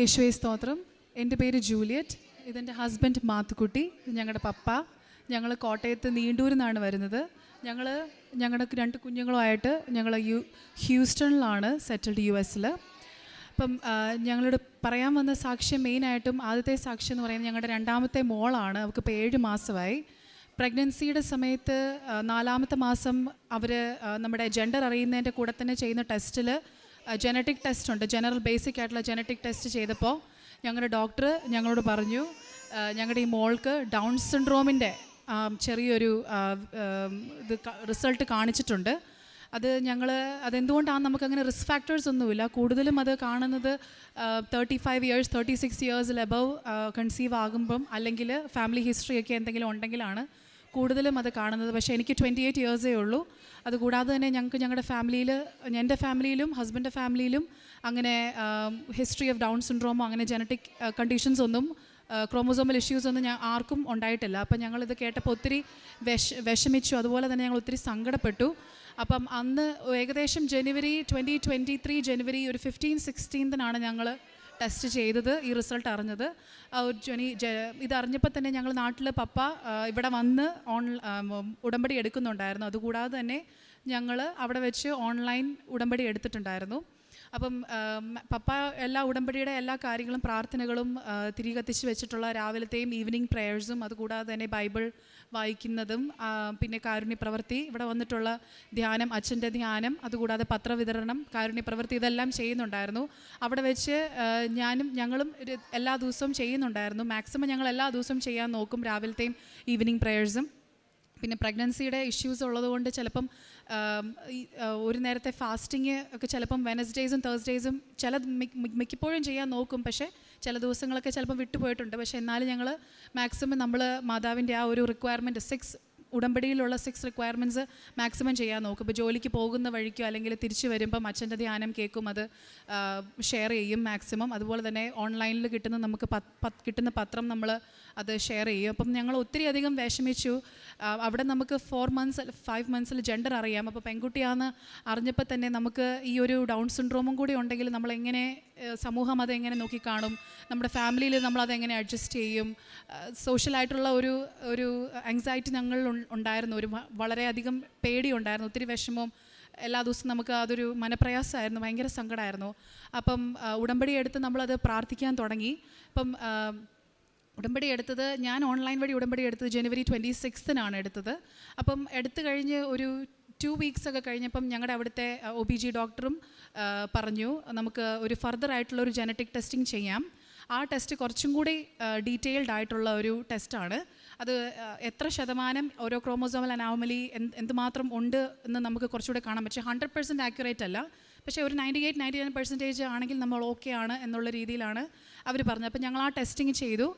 യേശുവെ സ്തോത്രം. എന്റെ പേര് ജൂലിയറ്റ്. ഇതെന്റെ ഹസ്ബൻഡ് മാത്തുക്കുട്ടി. ഞങ്ങളുടെ പപ്പ. ഞങ്ങൾ കോട്ടയത്ത് നീണ്ടൂരിൽ നിന്നാണ് വരുന്നത്. ഞങ്ങൾ ഞങ്ങളുടെ രണ്ട് കുഞ്ഞുങ്ങളുമായിട്ട് ഞങ്ങൾ യു ഹ്യൂസ്റ്റണിലാണ് സെറ്റിൽഡ് യു എസിൽ. അപ്പം ഞങ്ങളുടെ ഞങ്ങളോട് പറയാൻ വന്ന സാക്ഷ്യം മെയിനായിട്ടും ആദ്യത്തെ സാക്ഷ്യം എന്ന് പറയുന്നത് ഞങ്ങളുടെ രണ്ടാമത്തെ മോളാണ്. അവൾക്ക് ഇപ്പോൾ ഏഴ് മാസമായി. പ്രഗ്നൻസിയുടെ സമയത്ത് നാലാമത്തെ മാസം അവർ നമ്മുടെ ജെൻഡർ അറിയുന്നതിന്റെ കൂടെ തന്നെ ചെയ്യുന്ന ടെസ്റ്റിൽ ജനറ്റിക് ടെസ്റ്റ് ഉണ്ട്. ജനറൽ ബേസിക് ആയിട്ടുള്ള ജനറ്റിക് ടെസ്റ്റ് ചെയ്തപ്പോൾ ഞങ്ങളുടെ ഡോക്ടർ ഞങ്ങളോട് പറഞ്ഞു ഞങ്ങളുടെ ഈ മോൾക്ക് ഡൗൺ സിൻഡ്രോമിന്റെ ചെറിയൊരു ഇത് റിസൾട്ട് കാണിച്ചിട്ടുണ്ട്. അത് ഞങ്ങൾ അതെന്തുകൊണ്ടാണ് നമുക്കങ്ങനെ റിസ്ക് ഫാക്ടേഴ്സ് ഒന്നുമില്ല. കൂടുതലും അത് കാണുന്നത് thirty five years thirty six ഇയേഴ്സിൽ above conceive ആകുമ്പം അല്ലെങ്കിൽ ഫാമിലി ഹിസ്റ്ററി ഒക്കെ എന്തെങ്കിലും ഉണ്ടെങ്കിലാണ് കൂടുതലും അത് കാണുന്നത്. പക്ഷേ എനിക്ക് ട്വന്റി എയ്റ്റ് ഇയേഴ്സേ ഉള്ളൂ. അതുകൂടാതെ തന്നെ ഞങ്ങൾക്ക് ഞങ്ങളുടെ ഫാമിലിയിൽ എന്റെ ഫാമിലിയിലും ഹസ്ബൻഡിന്റെ ഫാമിലിയിലും അങ്ങനെ ഹിസ്റ്ററി ഓഫ് ഡൗൺ സിൻഡ്രോമോ അങ്ങനെ ജനറ്റിക് കണ്ടീഷൻസ് ഒന്നും ക്രോമോസോമൽ ഇഷ്യൂസ് ഒന്നും ഞാൻ ആർക്കും ഉണ്ടായിട്ടില്ല. അപ്പം ഞങ്ങളിത് കേട്ടപ്പോൾ ഒത്തിരി വിഷ വിഷമിച്ചു. അതുപോലെ തന്നെ ഞങ്ങൾ ഒത്തിരി സങ്കടപ്പെട്ടു. അപ്പം അന്ന് ഏകദേശം January twenty twenty three January ഒരു ഫിഫ്റ്റീൻ സിക്സ്റ്റീൻത്തിനാണ് ഞങ്ങൾ ടെസ്റ്റ് ചെയ്തത് ഈ റിസൾട്ട് അറിഞ്ഞത്. ഒരു ജനി ജ ഇത് തന്നെ ഞങ്ങൾ നാട്ടിൽ പപ്പ ഇവിടെ വന്ന് ഓൺ ഉടമ്പടി എടുക്കുന്നുണ്ടായിരുന്നു. അതുകൂടാതെ തന്നെ ഞങ്ങൾ അവിടെ വെച്ച് ഓൺലൈൻ ഉടമ്പടി എടുത്തിട്ടുണ്ടായിരുന്നു. അപ്പം പപ്പ എല്ലാ ഉടമ്പടിയുടെ എല്ലാ കാര്യങ്ങളും പ്രാർത്ഥനകളും തിരികെ കത്തിച്ച് വെച്ചിട്ടുള്ള രാവിലത്തെയും ഈവനിങ് പ്രേയേഴ്സും അതുകൂടാതെ തന്നെ ബൈബിൾ വായിക്കുന്നതും പിന്നെ കാരുണ്യപ്രവൃത്തി ഇവിടെ വന്നിട്ടുള്ള ധ്യാനം അച്ഛന്റെ ധ്യാനം അതുകൂടാതെ പത്രവിതരണം കാരുണ്യപ്രവൃത്തി ഇതെല്ലാം ചെയ്യുന്നുണ്ടായിരുന്നു. അവിടെ വെച്ച് ഞാനും ഞങ്ങളും എല്ലാ ദിവസവും ചെയ്യുന്നുണ്ടായിരുന്നു. മാക്സിമം ഞങ്ങൾ എല്ലാ ദിവസവും ചെയ്യാൻ നോക്കും രാവിലത്തെയും ഈവനിങ് പ്രേയേഴ്സും പിന്നെ പ്രഗ്നൻസിയുടെ ഇഷ്യൂസ് ഉള്ളതുകൊണ്ട് ചിലപ്പം ഒരു നേരത്തെ ഫാസ്റ്റിങ് ഒക്കെ ചിലപ്പം വെനസ്ഡേയ്സും തേഴ്സ്ഡേയ്സും ചില മിക്ക- മിക്ക- മിക്കപ്പോഴും ചെയ്യാൻ നോക്കും. പക്ഷേ ചില ദിവസങ്ങളൊക്കെ ചിലപ്പം വിട്ടുപോയിട്ടുണ്ട്. പക്ഷേ എന്നാലും ഞങ്ങൾ മാക്സിമം നമ്മൾ മാതാവിന്റെ ആ ഒരു റിക്വയർമെന്റ് സിക്സ് ഉടമ്പടിയിലുള്ള സിക്സ് റിക്വയർമെന്റ്സ് മാക്സിമം ചെയ്യാൻ നോക്കും. ഇപ്പോൾ ജോലിക്ക് പോകുന്ന വഴിക്കോ അല്ലെങ്കിൽ തിരിച്ചു വരുമ്പോൾ അച്ഛന്റെ ധ്യാനം കേൾക്കും അത് ഷെയർ ചെയ്യും മാക്സിമം അതുപോലെ തന്നെ ഓൺലൈനിൽ കിട്ടുന്ന നമുക്ക് കിട്ടുന്ന പത്രം നമ്മൾ അത് ഷെയർ ചെയ്യും. അപ്പം ഞങ്ങൾ ഒത്തിരി അധികം വിഷമിച്ചു. അവിടെ നമുക്ക് ഫോർ മന്ത്സ് ഫൈവ് മന്ത്സിൽ ജെൻഡർ അറിയാം. അപ്പോൾ പെൺകുട്ടിയാണെന്ന് അറിഞ്ഞപ്പോൾ തന്നെ നമുക്ക് ഈ ഒരു ഡൗൺ സിൻഡ്രോമും കൂടി ഉണ്ടെങ്കിൽ നമ്മൾ എങ്ങനെ സമൂഹം അതെങ്ങനെ നോക്കിക്കാണും? നമ്മുടെ ഫാമിലിയിൽ നമ്മൾ അതെങ്ങനെ അഡ്ജസ്റ്റ് ചെയ്യും? സോഷ്യലായിട്ടുള്ള ഒരു ഒരു ആങ്സൈറ്റി ഞങ്ങളിൽ ഉൺ- ഉണ്ടായിരുന്നു ഒരു വളരെയധികം പേടിയുണ്ടായിരുന്നു. ഒത്തിരി വിഷമവും എല്ലാ ദിവസവും നമുക്ക് അതൊരു മനപ്രയാസമായിരുന്നു. ഭയങ്കര സങ്കടമായിരുന്നു. അപ്പം ഉടമ്പടി എടുത്ത് നമ്മളത് പ്രാർത്ഥിക്കാൻ തുടങ്ങി. അപ്പം ഉടമ്പടി എടുത്തത് ഞാൻ ഓൺലൈൻ വഴി ഉടമ്പടി എടുത്തത് ജനുവരി ട്വന്റി സിക്സ്തിനാണ് എടുത്തത്. അപ്പം എടുത്തു കഴിഞ്ഞ് ഒരു ടു വീക്സ് ഒക്കെ കഴിഞ്ഞപ്പം ഞങ്ങളുടെ അവിടുത്തെ ഒ ബി ജി ഡോക്ടറും പറഞ്ഞു നമുക്ക് ഒരു ഫർദർ ആയിട്ടുള്ള ഒരു ജനറ്റിക് ടെസ്റ്റിംഗ് ചെയ്യാം. ആ ടെസ്റ്റ് കുറച്ചും കൂടി ഡീറ്റെയിൽഡ് ആയിട്ടുള്ള ഒരു ടെസ്റ്റാണ്. അത് എത്ര ശതമാനം ഓരോ ക്രോമോസോമൽ അനാമലി എന്തുമാത്രം ഉണ്ട് എന്ന് നമുക്ക് കുറച്ചുകൂടെ കാണാൻ പക്ഷേ ഹൺഡ്രഡ് പെർസെന്റ് ആക്യുറേറ്റ് അല്ല. പക്ഷേ ഒരു ninety eight ninety nine percentage ആണെങ്കിൽ നമ്മൾ ഓക്കെ ആണ് എന്നുള്ള രീതിയിലാണ് അവർ പറഞ്ഞത്. അപ്പോൾ ഞങ്ങൾ ആ ടെസ്റ്റിംഗ് ചെയ്തു.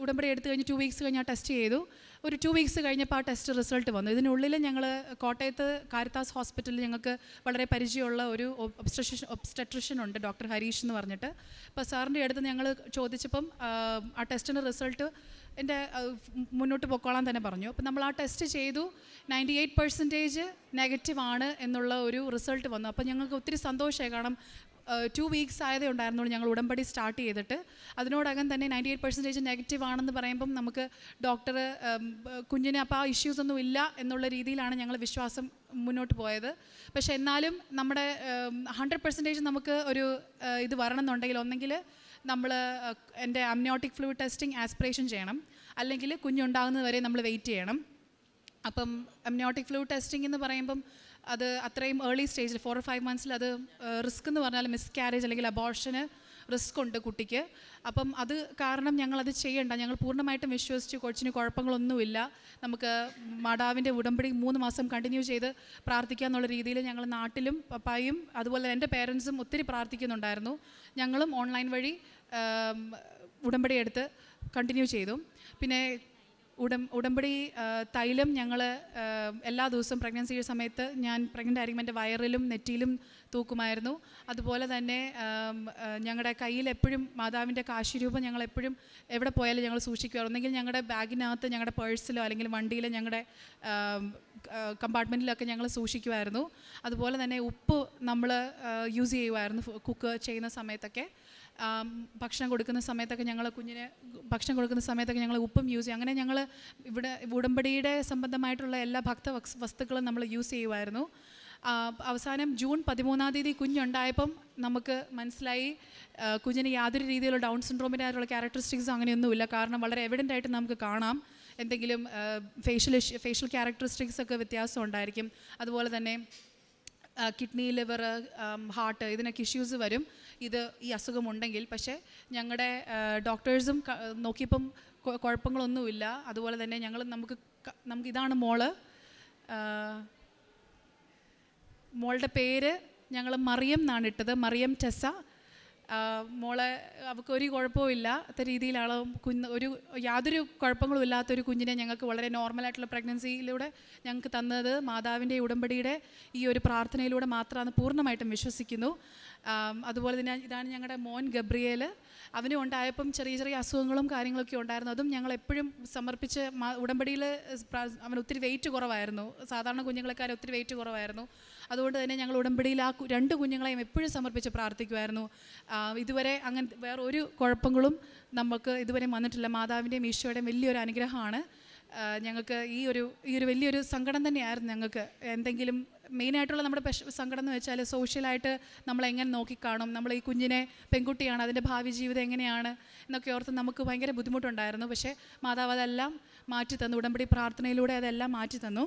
ഉടമ്പടി എടുത്തു കഴിഞ്ഞ് ടു വീക്സ് കഴിഞ്ഞ് ആ ടെസ്റ്റ് ചെയ്തു. ഒരു ടു വീക്സ് കഴിഞ്ഞപ്പോൾ ആ ടെസ്റ്റ് റിസൾട്ട് വന്നു. ഇതിനുള്ളിൽ ഞങ്ങൾ കോട്ടയത്ത് കാരിത്താസ് ഹോസ്പിറ്റലിൽ ഞങ്ങൾക്ക് വളരെ പരിചയമുള്ള ഒരു ഒബ്സ്ട്രഷൻ ഒബ്സ്റ്റട്രിഷ്യൻ ഉണ്ട് ഡോക്ടർ ഹരീഷ് എന്ന് പറഞ്ഞിട്ട്. അപ്പോൾ സാറിന്റെ അടുത്ത് ഞങ്ങൾ ചോദിച്ചപ്പം ആ, ടെസ്റ്റിന്റെ റിസൾട്ട് എന്റെ മുന്നോട്ട് പൊക്കോളാൻ തന്നെ പറഞ്ഞു. അപ്പം നമ്മൾ ആ ടെസ്റ്റ് ചെയ്തു. നയന്റി എയ്റ്റ് പെർസെന്റേജ് നെഗറ്റീവ് ആണ് എന്നുള്ള ഒരു റിസൾട്ട് വന്നു. അപ്പം ഞങ്ങൾക്ക് ഒത്തിരി സന്തോഷമായി. കാരണം ടു വീക്സ് ആയതേ ഉണ്ടായിരുന്നുള്ളൂ ഞങ്ങൾ ഉടമ്പടി സ്റ്റാർട്ട് ചെയ്തിട്ട്. അതിനോടകം തന്നെ നയന്റി എയ്റ്റ് പെർസെന്റേജ് നെഗറ്റീവ് ആണെന്ന് പറയുമ്പം നമുക്ക് ഡോക്ടർ കുഞ്ഞിന് അപ്പോൾ ആ ഇഷ്യൂസ് ഒന്നും ഇല്ല എന്നുള്ള രീതിയിലാണ് ഞങ്ങൾ വിശ്വാസം മുന്നോട്ട് പോയത്. പക്ഷെ എന്നാലും നമ്മുടെ ഹൺഡ്രഡ് പെർസെന്റേജ് നമുക്ക് ഒരു ഇത് വരണം എന്നുണ്ടെങ്കിൽ ഒന്നെങ്കിൽ നമ്മൾ എന്റെ അമ്നോട്ടിക് ഫ്ലൂയിഡ് ടെസ്റ്റിംഗ് ആസ്പിറേഷൻ ചെയ്യണം. അല്ലെങ്കിൽ കുഞ്ഞുണ്ടാകുന്നത് വരെ നമ്മൾ വെയിറ്റ് ചെയ്യണം. അപ്പം അമ്നോട്ടിക് ഫ്ലൂ ടെസ്റ്റിംഗ് എന്ന് പറയുമ്പം അത് അത്രയും ഏർലി സ്റ്റേജിൽ ഫോർ ഫൈവ് മന്ത്സിൽ അത് റിസ്ക് എന്ന് പറഞ്ഞാൽ മിസ്കാരേജ് അല്ലെങ്കിൽ അബോർഷന് റിസ്ക് ഉണ്ട് കുട്ടിക്ക്. അപ്പം അത് കാരണം ഞങ്ങളത് ചെയ്യണ്ട. ഞങ്ങൾ പൂർണമായിട്ടും വിശ്വസിച്ച്. കൊച്ചിന് കുഴപ്പങ്ങളൊന്നുമില്ല. നമുക്ക് മാടാവിന്റെ ഉടമ്പടി മൂന്ന് മാസം കണ്ടിന്യൂ ചെയ്ത് പ്രാർത്ഥിക്കുക എന്നുള്ള രീതിയിൽ ഞങ്ങൾ നാട്ടിലും പപ്പായും അതുപോലെ എന്റെ പേരൻസും ഒത്തിരി പ്രാർത്ഥിക്കുന്നുണ്ടായിരുന്നു. ഞങ്ങളും ഓൺലൈൻ വഴി ഉടമ്പടി എടുത്ത് കണ്ടിന്യൂ ചെയ്തു. പിന്നെ ഉടം ഉടമ്പടി തൈലം ഞങ്ങൾ എല്ലാ ദിവസവും പ്രഗ്നൻസി സമയത്ത് ഞാൻ പ്രഗ്നന്റ് ആയിരിക്കും എന്റെ വയറിലും നെറ്റിയിലും തൂക്കുമായിരുന്നു. അതുപോലെ തന്നെ ഞങ്ങളുടെ കയ്യിൽ എപ്പോഴും മാതാവിന്റെ കാശിരൂപം ഞങ്ങൾ എപ്പോഴും എവിടെ പോയാലും ഞങ്ങൾ സൂക്ഷിക്കുമായിരുന്നു. ഒന്നെങ്കിൽ ഞങ്ങളുടെ ബാഗിനകത്ത് ഞങ്ങളുടെ പേഴ്സിലോ അല്ലെങ്കിൽ വണ്ടിയിലോ ഞങ്ങളുടെ കമ്പാർട്ട്മെന്റിലൊക്കെ ഞങ്ങൾ സൂക്ഷിക്കുമായിരുന്നു. അതുപോലെ തന്നെ ഉപ്പ് നമ്മൾ യൂസ് ചെയ്യുമായിരുന്നു കുക്ക് ചെയ്യുന്ന സമയത്തൊക്കെ. ഭക്ഷണം കൊടുക്കുന്ന സമയത്തൊക്കെ ഞങ്ങൾ കുഞ്ഞിന് ഭക്ഷണം കൊടുക്കുന്ന സമയത്തൊക്കെ ഞങ്ങൾ ഉപ്പും യൂസ് ചെയ്യും. അങ്ങനെ ഞങ്ങൾ ഇവിടെ ഉടമ്പടിയുടെ സംബന്ധമായിട്ടുള്ള എല്ലാ ഭക്ത വസ്തുക്കളും നമ്മൾ യൂസ് ചെയ്യുമായിരുന്നു അവസാനം ജൂൺ പതിമൂന്നാം തീയതി കുഞ്ഞുണ്ടായപ്പം നമുക്ക് മനസ്സിലായി കുഞ്ഞിന് യാതൊരു രീതിയിലുള്ള ഡൗൺ സിൻഡ്രോമിന്റെ ആയിട്ടുള്ള ക്യാരക്ടറിസ്റ്റിക്സ് അങ്ങനെയൊന്നുമില്ല. കാരണം വളരെ എവിഡന്റ് ആയിട്ട് നമുക്ക് കാണാം. എന്തെങ്കിലും ഫേഷ്യൽ ഫേഷ്യൽ ക്യാരക്ടറിസ്റ്റിക്സ് ഒക്കെ വ്യത്യാസം ഉണ്ടായിരിക്കും. അതുപോലെ തന്നെ കിഡ്നി ലിവർ ഹാർട്ട് ഇതിനൊക്കെ ഇഷ്യൂസ് വരും. ഇത് ഈ അസുഖമുണ്ടെങ്കിൽ പക്ഷേ ഞങ്ങളുടെ ഡോക്ടേഴ്സും നോക്കിയപ്പം കുഴപ്പങ്ങളൊന്നുമില്ല. അതുപോലെ തന്നെ ഞങ്ങൾ നമുക്ക് നമുക്ക് ഇതാണ് മോൾ. മോളുടെ പേര് ഞങ്ങൾ മറിയം എന്നാണ് ഇട്ടത്. മറിയം ടെസ. മോളെ അവൾക്ക് ഒരു കുഴപ്പവും ഇല്ലാത്ത രീതിയിലാണ് കുഞ്ഞ് ഒരു യാതൊരു കുഴപ്പങ്ങളും ഇല്ലാത്തൊരു കുഞ്ഞിനെ ഞങ്ങൾക്ക് വളരെ നോർമലായിട്ടുള്ള പ്രഗ്നൻസിയിലൂടെ ഞങ്ങൾക്ക് തന്നത്. മാതാവിന്റെ ഉടമ്പടിയുടെ ഈ ഒരു പ്രാർത്ഥനയിലൂടെ മാത്രമാണ് പൂർണമായിട്ടും വിശ്വസിക്കുന്നു. അതുപോലെ തന്നെ ഇതാണ് ഞങ്ങളുടെ മോൻ ഗബ്രിയേൽ അവന് ഉണ്ടായപ്പം ചെറിയ ചെറിയ അസുഖങ്ങളും കാര്യങ്ങളൊക്കെ ഉണ്ടായിരുന്നു. അതും ഞങ്ങൾ എപ്പോഴും സമർപ്പിച്ച് ഉടമ്പടിയിൽ അവൻ ഒത്തിരി വെയിറ്റ് കുറവായിരുന്നു. സാധാരണ കുഞ്ഞുങ്ങളെക്കാൾ ഒത്തിരി വെയിറ്റ് കുറവായിരുന്നു. അതുകൊണ്ട് തന്നെ ഞങ്ങൾ ഉടമ്പടിയിൽ ആ രണ്ട് കുഞ്ഞുങ്ങളെയും എപ്പോഴും സമർപ്പിച്ച് പ്രാർത്ഥിക്കുമായിരുന്നു ഇതുവരെ അങ്ങനെ വേറെ ഒരു കുഴപ്പങ്ങളും നമുക്ക് ഇതുവരെ വന്നിട്ടില്ല. മാതാവിന്റെയും ഈശോയുടെയും വലിയൊരു അനുഗ്രഹമാണ്. ഞങ്ങൾക്ക് ഈ ഒരു ഈ ഒരു വലിയൊരു സങ്കടം തന്നെയായിരുന്നു ഞങ്ങൾക്ക്. എന്തെങ്കിലും മെയിനായിട്ടുള്ള നമ്മുടെ സങ്കടം എന്ന് വെച്ചാൽ സോഷ്യലായിട്ട് നമ്മളെങ്ങനെ നോക്കിക്കാണും. നമ്മൾ ഈ കുഞ്ഞിനെ പെൺകുട്ടിയാണ് അതിന്റെ ഭാവി ജീവിതം എങ്ങനെയാണ് എന്നൊക്കെ ഓർത്ത് നമുക്ക് ഭയങ്കര ബുദ്ധിമുട്ടുണ്ടായിരുന്നു. പക്ഷേ മാതാവ് അതെല്ലാം മാറ്റി തന്നു. ഉടമ്പടി പ്രാർത്ഥനയിലൂടെ അതെല്ലാം മാറ്റി തന്നു.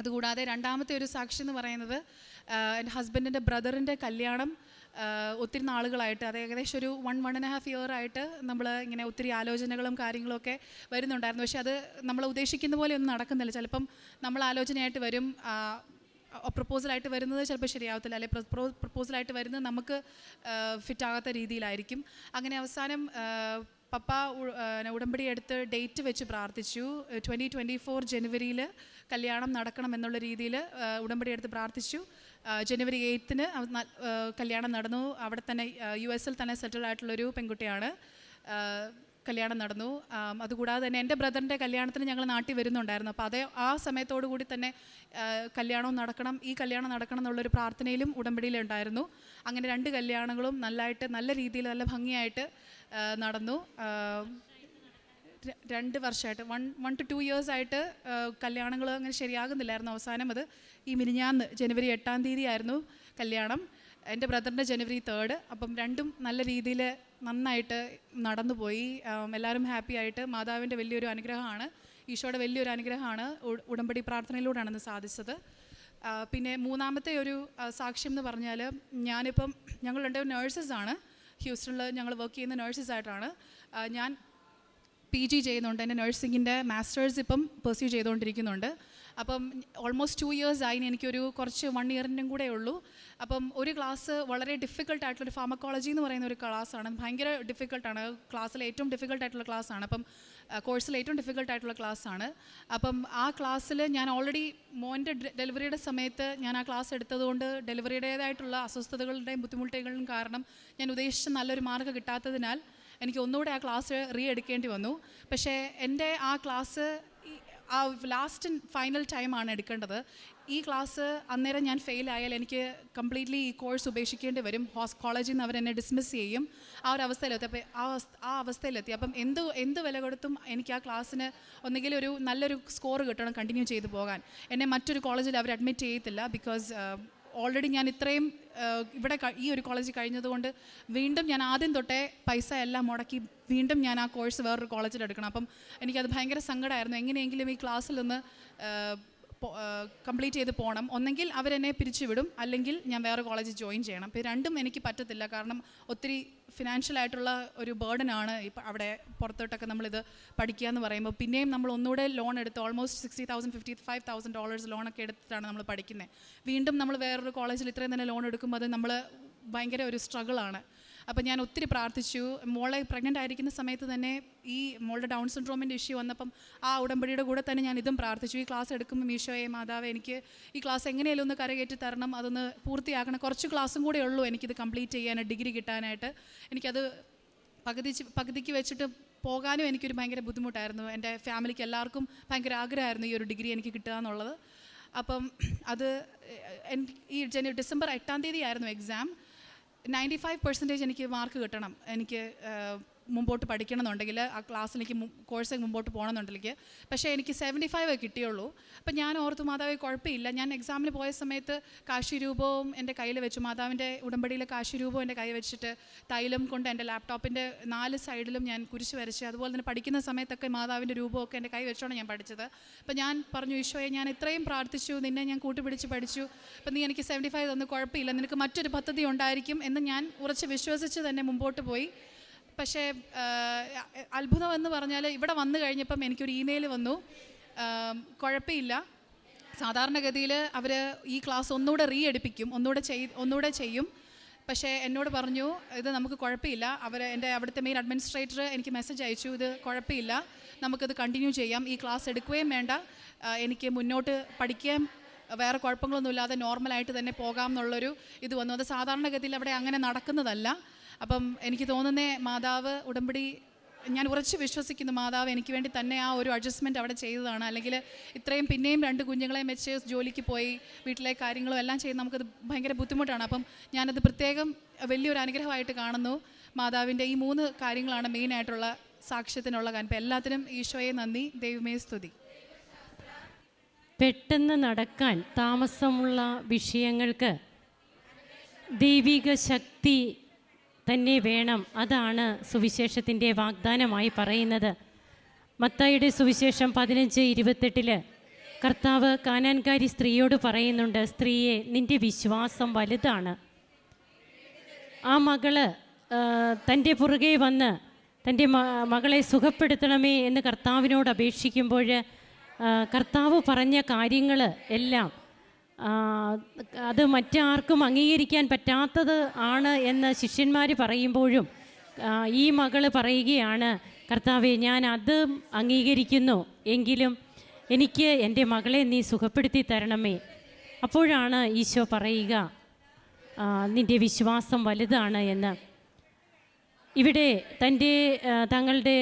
അതുകൂടാതെ രണ്ടാമത്തെ ഒരു സാക്ഷി എന്ന് പറയുന്നത് എന്റെ ഹസ്ബൻഡിന്റെ ബ്രദറിന്റെ കല്യാണം ഒത്തിരി നാളുകളായിട്ട് അത് ഏകദേശം ഒരു one one and half year ആയിട്ട് നമ്മൾ ഇങ്ങനെ ഒത്തിരി ആലോചനകളും കാര്യങ്ങളൊക്കെ വരുന്നുണ്ടായിരുന്നു. പക്ഷേ അത് നമ്മൾ ഉദ്ദേശിക്കുന്ന പോലെ ഒന്നും നടക്കുന്നില്ല. ചിലപ്പം നമ്മൾ ആലോചനയായിട്ട് വരും പ്രപ്പോസലായിട്ട് വരുന്നത് ചിലപ്പോൾ ശരിയാവത്തില്ല. അല്ലെ പ്രപ്പോസലായിട്ട് വരുന്നത് നമുക്ക് ഫിറ്റാകാത്ത രീതിയിലായിരിക്കും. അങ്ങനെ അവസാനം പപ്പ ഉടമ്പടി എടുത്ത് ഡേറ്റ് വെച്ച് പ്രാർത്ഥിച്ചു. ട്വന്റി ട്വന്റി ഫോർ ജനുവരിയിൽ കല്യാണം നടക്കണം എന്നുള്ള രീതിയിൽ ഉടമ്പടി എടുത്ത് പ്രാർത്ഥിച്ചു. ജനുവരി എയ്ത്തിന് കല്യാണം നടന്നു. അവിടെ തന്നെ യു എസിൽ തന്നെ സെറ്റിൽ ആയിട്ടുള്ളൊരു പെൺകുട്ടിയാണ്. കല്യാണം നടന്നു. അതുകൂടാതെ തന്നെ എന്റെ ബ്രദറിന്റെ കല്യാണത്തിന് ഞങ്ങൾ നാട്ടിൽ വരുന്നുണ്ടായിരുന്നു. അപ്പോൾ അതേ ആ സമയത്തോടു കൂടി തന്നെ കല്യാണവും നടക്കണം. ഈ കല്യാണം നടക്കണം എന്നുള്ളൊരു പ്രാർത്ഥനയിലും ഉടമ്പടിയിലുണ്ടായിരുന്നു അങ്ങനെ രണ്ട് കല്യാണങ്ങളും നല്ലതായിട്ട് നല്ല രീതിയിൽ നല്ല ഭംഗിയായിട്ട് നടന്നു. രണ്ട് വർഷമായിട്ട് one one two two years ആയിട്ട് കല്യാണങ്ങൾ അങ്ങനെ ശരിയാകുന്നില്ലായിരുന്നു അവസാനം അത്. ഈ മിനിഞ്ഞാന്ന് ജനുവരി എട്ടാം തീയതി ആയിരുന്നു കല്യാണം. എന്റെ ബ്രദറിന്റെ ജനുവരി തേർഡ് അപ്പം രണ്ടും നല്ല രീതിയിൽ നന്നായിട്ട് നടന്നുപോയി. എല്ലാവരും ഹാപ്പി ആയിട്ട്. മാതാവിന്റെ വലിയൊരു അനുഗ്രഹമാണ്. ഈശോയുടെ വലിയൊരു അനുഗ്രഹമാണ് ഉടമ്പടി പ്രാർത്ഥനയിലൂടെയാണ് ഇന്ന് സാധിച്ചത് പിന്നെ മൂന്നാമത്തെ ഒരു സാക്ഷ്യം എന്ന് പറഞ്ഞാൽ ഞാനിപ്പം ഞങ്ങൾ രണ്ട് നേഴ്സസ് ആണ്. ഹ്യൂസ്റ്റണിൽ ഞങ്ങൾ വർക്ക് ചെയ്യുന്ന നേഴ്സസ് ആയിട്ടാണ്. ഞാൻ പി ജി ചെയ്യുന്നുണ്ട്. എന്റെ നഴ്സിങ്ങിന്റെ മാസ്റ്റേഴ്സ് ഇപ്പം പെർസ്യൂ ചെയ്തുകൊണ്ടിരിക്കുന്നുണ്ട്. അപ്പം ഓൾമോസ്റ്റ് ടു ഇയേഴ്സ് ആയി എനിക്കൊരു കുറച്ച് വൺ ഇയറിന്റെയും കൂടെ ഉള്ളൂ. അപ്പം ഒരു ക്ലാസ് വളരെ ഡിഫിക്കൽട്ട് ആയിട്ടുള്ള ഫാമക്കോളജി എന്ന് പറയുന്ന ഒരു ക്ലാസ്സാണ് ഭയങ്കര ഡിഫിക്കൽട്ടാണ് ക്ലാസ്സിലെ ഏറ്റവും ഡിഫിക്കൽട്ട് ആയിട്ടുള്ള ക്ലാസ്സാണ് അപ്പം കോഴ്സിൽ ഏറ്റവും ഡിഫിക്കൽട്ട് ആയിട്ടുള്ള ക്ലാസ്സാണ് അപ്പം ആ ക്ലാസ്സിൽ ഞാൻ ഓൾറെഡി മോന്റെ ഡെലിവറിയുടെ സമയത്ത് ഞാൻ ആ ക്ലാസ് എടുത്തതുകൊണ്ട് ഡെലിവറിയുടേതായിട്ടുള്ള അസ്വസ്ഥതകളുടെയും ബുദ്ധിമുട്ടുകളും കാരണം ഞാൻ ഉദ്ദേശിച്ച നല്ലൊരു മാർക്ക് കിട്ടാത്തതിനാൽ എനിക്ക് ഒന്നുകൂടെ ആ ക്ലാസ് റീ എടുക്കേണ്ടി വന്നു. പക്ഷേ എന്റെ ആ ക്ലാസ് ആ ലാസ്റ്റ് ഫൈനൽ ടൈമാണ് എടുക്കേണ്ടത്. ഈ ക്ലാസ് അന്നേരം ഞാൻ ഫെയിൽ ആയാൽ എനിക്ക് കംപ്ലീറ്റ്ലി ഈ കോഴ്സ് ഉപേക്ഷിക്കേണ്ടി വരും. ഹോസ് കോളേജിൽ നിന്ന് അവരെന്നെ ഡിസ്മിസ് ചെയ്യും. ആ ഒരു അവസ്ഥയിലെത്തി. അപ്പം ആ ആ അവസ്ഥയിലെത്തി. അപ്പം എന്ത് എന്ത് വില കൊടുത്തും എനിക്ക് ആ ക്ലാസ്സിന് ഒന്നുകിൽ ഒരു നല്ലൊരു സ്കോർ കിട്ടണം കണ്ടിന്യൂ ചെയ്തു പോകാൻ. എന്നെ മറ്റൊരു കോളേജിൽ അവർ അഡ്മിറ്റ് ചെയ്യത്തില്ല ബിക്കോസ് ഓൾറെഡി ഞാൻ ഇത്രയും ഇവിടെ ഈ ഒരു കോളേജ് കഴിഞ്ഞതുകൊണ്ട് വീണ്ടും ഞാൻ ആദ്യം തൊട്ടേ പൈസ എല്ലാം മുടക്കി വീണ്ടും ഞാൻ ആ കോഴ്സ് വേറൊരു കോളേജിൽ എടുക്കണം. അപ്പം എനിക്കത് ഭയങ്കര സങ്കടമായിരുന്നു എങ്ങനെയെങ്കിലും ഈ ക്ലാസ്സിൽ നിന്ന് കംപ്ലീറ്റ് ചെയ്ത് പോകണം ഒന്നെങ്കിൽ അവരെന്നെ പിരിച്ചുവിടും. അല്ലെങ്കിൽ ഞാൻ വേറെ കോളേജിൽ ജോയിൻ ചെയ്യണം. ഇപ്പോൾ രണ്ടും എനിക്ക് പറ്റത്തില്ല. കാരണം ഒത്തിരി ഫിനാൻഷ്യലായിട്ടുള്ള ഒരു ബേർഡനാണ് ഇപ്പം അവിടെ പുറത്തോട്ടൊക്കെ നമ്മളിത് പഠിക്കുക എന്ന് പറയുമ്പോൾ. പിന്നെയും നമ്മൾ ഒന്നുകൂടെ ലോൺ എടുത്ത് almost sixty thousand fifty five thousand dollars ലോണൊക്കെ എടുത്തിട്ടാണ് നമ്മൾ പഠിക്കുന്നത് വീണ്ടും നമ്മൾ വേറൊരു കോളേജിൽ ഇത്രയും തന്നെ ലോൺ എടുക്കുമ്പോൾ അത് നമ്മൾ ഭയങ്കര ഒരു സ്ട്രഗിളാണ് അപ്പോൾ ഞാൻ ഒത്തിരി പ്രാർത്ഥിച്ചു. മോളെ പ്രഗ്നന്റ് ആയിരിക്കുന്ന സമയത്ത് തന്നെ ഈ മോളുടെ ഡൗൺ സിൻഡ്രോമിന്റെ ഇഷ്യൂ വന്നപ്പം ആ ഉടമ്പടിയുടെ കൂടെ തന്നെ ഞാൻ ഇതും പ്രാർത്ഥിച്ചു. ഈ ക്ലാസ് എടുക്കുമ്പോൾ മീഷോയെ മാതാവ് എനിക്ക് ഈ ക്ലാസ് എങ്ങനെയാലും ഒന്ന് കരകയറ്റി തരണം. അതൊന്ന് പൂർത്തിയാക്കണം. കുറച്ച് ക്ലാസ്സും കൂടെ ഉള്ളൂ എനിക്കിത് കംപ്ലീറ്റ് ചെയ്യാനായിട്ട് ഡിഗ്രി കിട്ടാനായിട്ട്. എനിക്കത് പകുതി പകുതിക്ക് വെച്ചിട്ട് പോകാനും എനിക്കൊരു ഭയങ്കര ബുദ്ധിമുട്ടായിരുന്നു. എന്റെ ഫാമിലിക്ക് എല്ലാവർക്കും ഭയങ്കര ആഗ്രഹമായിരുന്നു ഈ ഒരു ഡിഗ്രി എനിക്ക് കിട്ടുക എന്നുള്ളത്. അപ്പം അത് ഈ ഡിസംബർ എട്ടാം തീയതി ആയിരുന്നു എക്സാം നയന്റി ഫൈവ് പെർസെന്റേജ് എനിക്ക് മാർക്ക് കിട്ടണം. എനിക്ക് മുമ്പോട്ട് പഠിക്കണമെന്നുണ്ടെങ്കിൽ ആ ക്ലാസ്സിലേക്ക് കോഴ്സ് മുമ്പോട്ട് പോകണമെന്നുണ്ടെങ്കിൽ പക്ഷേ എനിക്ക് സെവന്റി ഫൈവ് കിട്ടിയുള്ളൂ. അപ്പം ഞാൻ ഓർത്തു മാതാവ് കുഴപ്പമില്ല. ഞാൻ എക്സാമിന് പോയ സമയത്ത് കാശി രൂപവും എന്റെ കയ്യിൽ വെച്ചു. മാതാവിന്റെ ഉടമ്പടിയിലെ കാശി രൂപവും എന്റെ കൈ വെച്ചിട്ട് തൈലം കൊണ്ട് എന്റെ ലാപ്ടോപ്പിന്റെ നാല് സൈഡിലും ഞാൻ കുരിശ് വരച്ച് അതുപോലെ തന്നെ പഠിക്കുന്ന സമയത്തൊക്കെ മാതാവിന്റെ രൂപമൊക്കെ എന്റെ കൈ വെച്ചോണ്ട് ഞാൻ പഠിച്ചത്. അപ്പം ഞാൻ പറഞ്ഞു ഈശോയെ ഞാൻ ഇത്രയും പ്രാർത്ഥിച്ചു. നിന്നെ ഞാൻ കൂട്ടുപിടിച്ച് പഠിച്ചു. അപ്പം നീ എനിക്ക് സെവന്റി ഫൈവ് തന്നു കുഴപ്പമില്ല. നിനക്ക് മറ്റൊരു പദ്ധതി ഉണ്ടായിരിക്കും എന്ന് ഞാൻ ഉറച്ച് വിശ്വസിച്ച് തന്നെ മുമ്പോട്ട് പോയി. പക്ഷേ അത്ഭുതം എന്ന് പറഞ്ഞാൽ ഇവിടെ വന്നു കഴിഞ്ഞപ്പം എനിക്കൊരു ഇമെയിൽ വന്നു. കുഴപ്പമില്ല. സാധാരണഗതിയിൽ അവർ ഈ ക്ലാസ് ഒന്നുകൂടെ റീ എടുപ്പിക്കും ഒന്നുകൂടെ ചെയ് ഒന്നുകൂടെ ചെയ്യും. പക്ഷേ എന്നോട് പറഞ്ഞു ഇത് നമുക്ക് കുഴപ്പമില്ല. അവർ എന്റെ അവിടുത്തെ മെയിൻ അഡ്മിനിസ്ട്രേറ്റർ എനിക്ക് മെസ്സേജ് അയച്ചു. ഇത് കുഴപ്പമില്ല. നമുക്കിത് കണ്ടിന്യൂ ചെയ്യാം. ഈ ക്ലാസ് എടുക്കുകയും വേണ്ട. എനിക്ക് മുന്നോട്ട് പഠിക്കാൻ വേറെ കുഴപ്പങ്ങളൊന്നുമില്ലാതെ നോർമലായിട്ട് തന്നെ പോകാം എന്നുള്ളൊരു ഇത് വന്നു. അത് സാധാരണഗതിയിൽ അവിടെ അങ്ങനെ നടക്കുന്നതല്ല. അപ്പം എനിക്ക് തോന്നുന്നേ മാതാവ് ഉടമ്പടി ഞാൻ ഉറച്ച് വിശ്വസിക്കുന്നു മാതാവ് എനിക്ക് വേണ്ടി തന്നെ ആ ഒരു അഡ്ജസ്റ്റ്മെന്റ് അവിടെ ചെയ്തതാണ്. അല്ലെങ്കിൽ ഇത്രയും പിന്നെയും രണ്ട് കുഞ്ഞുങ്ങളെയും വെച്ച് ജോലിക്ക് പോയി വീട്ടിലെ കാര്യങ്ങളും എല്ലാം ചെയ്ത് നമുക്കത് ഭയങ്കര ബുദ്ധിമുട്ടാണ്. അപ്പം ഞാനത് പ്രത്യേകം വലിയൊരു അനുഗ്രഹമായിട്ട് കാണുന്നു. മാതാവിന്റെ ഈ മൂന്ന് കാര്യങ്ങളാണ് മെയിനായിട്ടുള്ള സാക്ഷ്യത്തിനുള്ള കാര്യം അപ്പം എല്ലാത്തിനും ഈശോയെ നന്ദി. ദൈവമേ സ്തുതി. പെട്ടെന്ന് നടക്കാൻ താമസമുള്ള വിഷയങ്ങൾക്ക് ദൈവിക ശക്തി തന്നെ വേണം. അതാണ് സുവിശേഷത്തിന്റെ വാഗ്ദാനമായി പറയുന്നത്. മത്തായിയുടെ സുവിശേഷം പതിനഞ്ച് ഇരുപത്തെട്ടിൽ കർത്താവ് കാനാൻകാരി സ്ത്രീയോട് പറയുന്നുണ്ട് സ്ത്രീയെ നിന്റെ വിശ്വാസം വലുതാണ്. ആ മകൾ തന്റെ പുറകെ വന്ന് തന്റെ മകളെ സുഖപ്പെടുത്തണമേ എന്ന് കർത്താവിനോട് അപേക്ഷിക്കുമ്പോൾ കർത്താവ് പറഞ്ഞ കാര്യങ്ങൾ എല്ലാം അത് മറ്റാർക്കും അംഗീകരിക്കാൻ പറ്റാത്തത് ആണ് എന്ന് ശിഷ്യന്മാർ പറയുമ്പോഴും ഈ മകൾ പറയുകയാണ് കർത്താവെ ഞാൻ അത് അംഗീകരിക്കുന്നു. എങ്കിലും എനിക്ക് എന്റെ മകളെ നീ സുഖപ്പെടുത്തി തരണമേ. അപ്പോഴാണ് ഈശോ പറയുക നിന്റെ വിശ്വാസം വലുതാണ് എന്ന്. ഇവിടെ തന്റെ തങ്ങളുടെ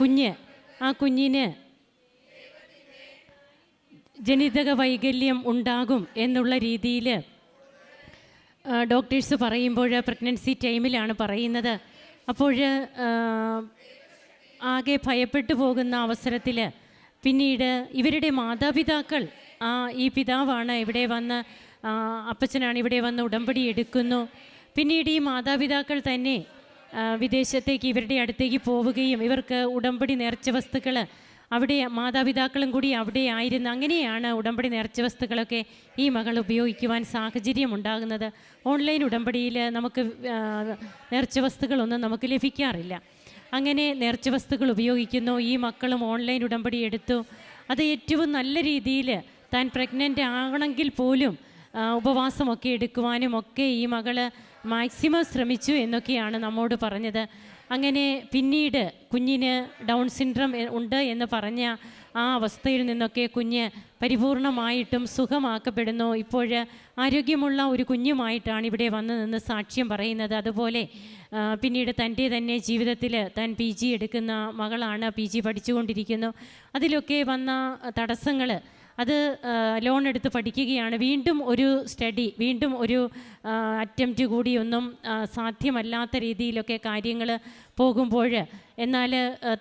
കുഞ്ഞ് ആ കുഞ്ഞിന് ജനിതക വൈകല്യം ഉണ്ടാകും എന്നുള്ള രീതിയിൽ ഡോക്ടേഴ്സ് പറയുമ്പോൾ പ്രഗ്നൻസി ടൈമിലാണ് പറയുന്നത്. അപ്പോൾ ആകെ ഭയപ്പെട്ടു പോകുന്ന അവസരത്തിൽ പിന്നീട് ഇവരുടെ മാതാപിതാക്കൾ ആ ഈ പിതാവാണ് ഇവിടെ വന്ന് അപ്പച്ചനാണ് ഇവിടെ വന്ന് ഉടമ്പടി എടുക്കുന്നു. പിന്നീട് ഈ മാതാപിതാക്കൾ തന്നെ വിദേശത്തേക്ക് ഇവരുടെ അടുത്തേക്ക് പോവുകയും ഇവർക്ക് ഉടമ്പടി നേർച്ച വസ്തുക്കൾ അവിടെ മാതാപിതാക്കളും കൂടി അവിടെ ആയിരുന്നു. അങ്ങനെയാണ് ഉടമ്പടി നേർച്ച വസ്തുക്കളൊക്കെ ഈ മകൾ ഉപയോഗിക്കുവാൻ സാഹചര്യം ഉണ്ടാകുന്നത്. ഓൺലൈൻ ഉടമ്പടിയിൽ നമുക്ക് നിറച്ച വസ്തുക്കളൊന്നും നമുക്ക് ലഭിക്കാറില്ല. അങ്ങനെ നേർച്ച വസ്തുക്കൾ ഉപയോഗിക്കുന്നു. ഈ മക്കളും ഓൺലൈൻ ഉടമ്പടി എടുത്തു. അത് ഏറ്റവും നല്ല രീതിയിൽ താൻ പ്രഗ്നന്റ് ആകണമെങ്കിൽ പോലും ഉപവാസമൊക്കെ എടുക്കുവാനും ഒക്കെ ഈ മകൾ മാക്സിമം ശ്രമിച്ചു എന്നൊക്കെയാണ് നമ്മോട് പറഞ്ഞത്. അങ്ങനെ പിന്നീട് കുഞ്ഞിന് ഡൗൺ സിൻഡ്രം ഉണ്ട് എന്ന് പറഞ്ഞ ആ അവസ്ഥയിൽ നിന്നൊക്കെ കുഞ്ഞ് പരിപൂർണമായിട്ടും സുഖമാക്കപ്പെടുന്നു. ഇപ്പോൾ ആരോഗ്യമുള്ള ഒരു കുഞ്ഞുമായിട്ടാണ് ഇവിടെ വന്ന് നിന്ന് സാക്ഷ്യം പറയുന്നത്. അതുപോലെ പിന്നീട് തന്റെ തന്നെ ജീവിതത്തിൽ താൻ പി ജി എടുക്കുന്ന മകളാണ് പി ജി പഠിച്ചുകൊണ്ടിരിക്കുന്നു. അതിലൊക്കെ വന്ന തടസ്സങ്ങൾ അത് ലോൺ എടുത്ത് പഠിക്കുകയാണ്. വീണ്ടും ഒരു സ്റ്റഡി വീണ്ടും ഒരു അറ്റംപ്റ്റ് കൂടിയൊന്നും സാധ്യമല്ലാത്ത രീതിയിലൊക്കെ കാര്യങ്ങൾ പോകുമ്പോൾ എന്നാൽ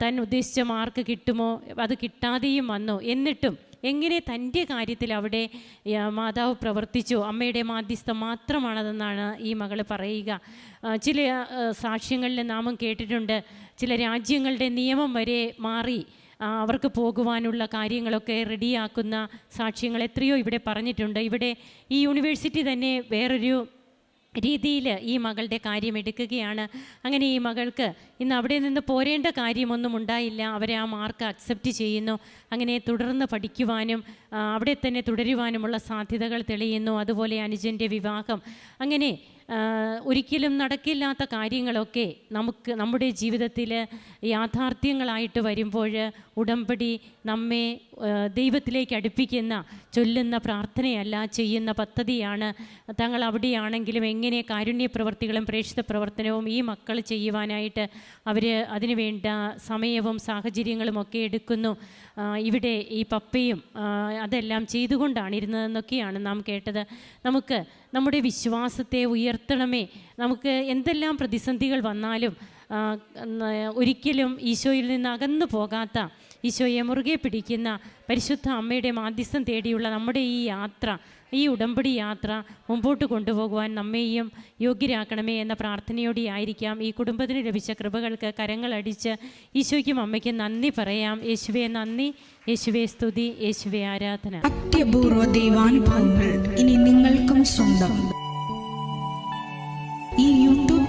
താൻ ഉദ്ദേശിച്ച മാർക്ക് കിട്ടുമോ? അത് കിട്ടാതെയും വന്നു. എന്നിട്ടും എങ്ങനെ തന്റെ കാര്യത്തിൽ അവിടെ മാതാവ് പ്രവർത്തിച്ചു? അമ്മയുടെ മാധ്യസ്ഥം മാത്രമാണതെന്നാണ് ഈ മകൾ പറയുക. ചില സാക്ഷ്യങ്ങളിൽ നാമം കേട്ടിട്ടുണ്ട്. ചില രാജ്യങ്ങളുടെ നിയമം വരെ മാറി. അവർക്ക് പോകുവാനുള്ള കാര്യങ്ങളൊക്കെ റെഡിയാക്കുന്ന സാക്ഷ്യങ്ങൾ എത്രയോ ഇവിടെ പറഞ്ഞിട്ടുണ്ട്. ഇവിടെ ഈ യൂണിവേഴ്സിറ്റി തന്നെ വേറൊരു രീതിയിൽ ഈ മകളുടെ കാര്യം എടുക്കുകയാണ് അങ്ങനെ ഈ മകൾക്ക് ഇന്ന് അവിടെ നിന്ന് പോരേണ്ട കാര്യമൊന്നും ഉണ്ടായില്ല. അവരെ ആ മാർക്ക് അക്സെപ്റ്റ് ചെയ്യുന്നു. അങ്ങനെ തുടർന്ന് പഠിക്കുവാനും അവിടെ തന്നെ തുടരുവാനുമുള്ള സാധ്യതകൾ തെളിയുന്നു. അതുപോലെ അനുജന്റെ വിവാഹം. അങ്ങനെ ഒരിക്കലും നടക്കില്ലാത്ത കാര്യങ്ങളൊക്കെ നമുക്ക് നമ്മുടെ ജീവിതത്തിൽ യാഥാർത്ഥ്യങ്ങളായിട്ട് വരുമ്പോൾ ഉടമ്പടി നമ്മെ ദൈവത്തിലേക്ക് അടുപ്പിക്കുന്ന ചൊല്ലുന്ന പ്രാർത്ഥനയല്ല ചെയ്യുന്ന പദ്ധതിയാണ്. തങ്ങൾ അവിടെയാണെങ്കിലും എങ്ങനെ കാരുണ്യ പ്രവർത്തികളും പ്രേക്ഷിത പ്രവർത്തനവും ഈ മക്കൾ ചെയ്യുവാനായിട്ട് അവർ അതിനുവേണ്ട സമയവും സാഹചര്യങ്ങളും ഒക്കെ എടുക്കുന്നു. ഇവിടെ ഈ പപ്പയും അതെല്ലാം ചെയ്തുകൊണ്ടാണ് ഇരുന്നതെന്നൊക്കെയാണ് നാം കേട്ടത്. നമുക്ക് നമ്മുടെ വിശ്വാസത്തെ ഉയർത്തണമേ. നമുക്ക് എന്തെല്ലാം പ്രതിസന്ധികൾ വന്നാലും ഒരിക്കലും ഈശോയിൽ നിന്ന് അകന്നു പോകാത്ത ഈശോയെ മുറുകെ പിടിക്കുന്ന പരിശുദ്ധ അമ്മയുടെ മാധ്യസ്ഥം തേടിയുള്ള നമ്മുടെ ഈ യാത്ര ഈ ഉടമ്പടി യാത്ര മുമ്പോട്ട് കൊണ്ടുപോകുവാൻ നമ്മെയും യോഗ്യരാക്കണമേ എന്ന പ്രാർത്ഥനയോടെ ആയിരിക്കാം. ഈ കുടുംബത്തിന് ലഭിച്ച കൃപകൾക്ക് കരങ്ങളടിച്ച് ഈശോയ്ക്കും അമ്മയ്ക്കും നന്ദി പറയാം. യേശുവെ നന്ദി. യേശുവെ സ്തുതി. യേശുവെ ആരാധന. അത്യപൂർവ ദൈവാനുഭവങ്ങൾ ഇനി നിങ്ങൾക്കും സ്വന്തം.